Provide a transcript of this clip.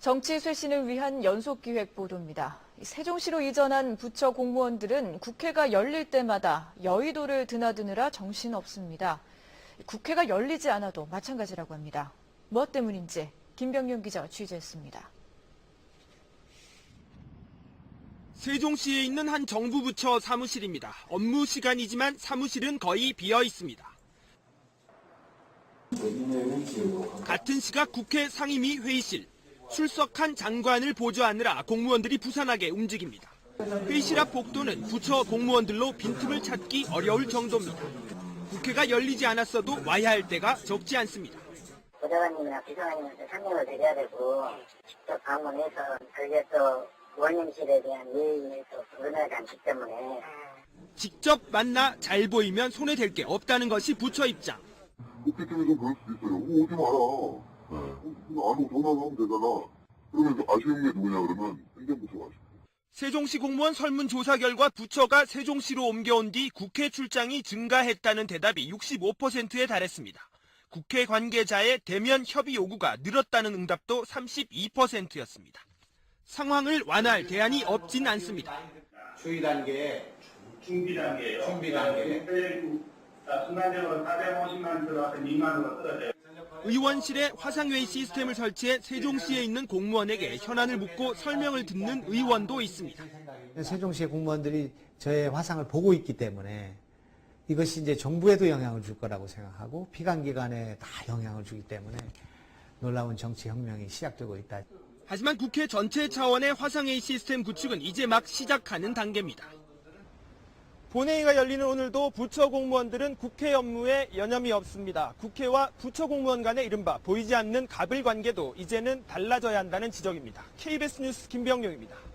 정치 쇄신을 위한 연속기획 보도입니다. 세종시로 이전한 부처 공무원들은 국회가 열릴 때마다 여의도를 드나드느라 정신없습니다. 국회가 열리지 않아도 마찬가지라고 합니다. 무엇 때문인지 김병윤 기자가 취재했습니다. 세종시에 있는 한 정부 부처 사무실입니다. 업무 시간이지만 사무실은 거의 비어 있습니다. 같은 시각 국회 상임위 회의실. 출석한 장관을 보좌하느라 공무원들이 부산하게 움직입니다. 회의실 앞 복도는 부처 공무원들로 빈틈을 찾기 어려울 정도입니다. 국회가 열리지 않았어도 와야 할 때가 적지 않습니다. 부장관님이나 비서관님한테 설명을 드려야 되고 직접 방문해서 그게 또 원님실에 대한 예의에 또 불편하지 않기 때문에 직접 만나 잘 보이면 손에 댈게 없다는 것이 부처 입장. 국회 쪽에서 그럴 수도 있어요. 어, 오지 마라. 안 오고 전화하면 되잖아. 그러면 이제 아쉬운 게 누구냐 그러면 행정부처가 아쉽고. 세종시 공무원 설문조사 결과 부처가 세종시로 옮겨온 뒤 국회 출장이 증가했다는 대답이 65%에 달했습니다. 국회 관계자의 대면 협의 요구가 늘었다는 응답도 32%였습니다. 상황을 완화할 대안이 없진 않습니다. 추이 단계, 준비 단계예요. 준비 단계. 자, 순간적으로 450만 들어와서 2만 으로 떨어져요. 의원실에 화상회의 시스템을 설치해 세종시에 있는 공무원에게 현안을 묻고 설명을 듣는 의원도 있습니다. 세종시의 공무원들이 저의 화상을 보고 있기 때문에 이것이 이제 정부에도 영향을 줄 거라고 생각하고 피감기관에 다 영향을 주기 때문에 놀라운 정치 혁명이 시작되고 있다. 하지만 국회 전체 차원의 화상회의 시스템 구축은 이제 막 시작하는 단계입니다. 본회의가 열리는 오늘도 부처 공무원들은 국회 업무에 여념이 없습니다. 국회와 부처 공무원 간의 이른바 보이지 않는 갑을 관계도 이제는 달라져야 한다는 지적입니다. KBS 뉴스 김병용입니다.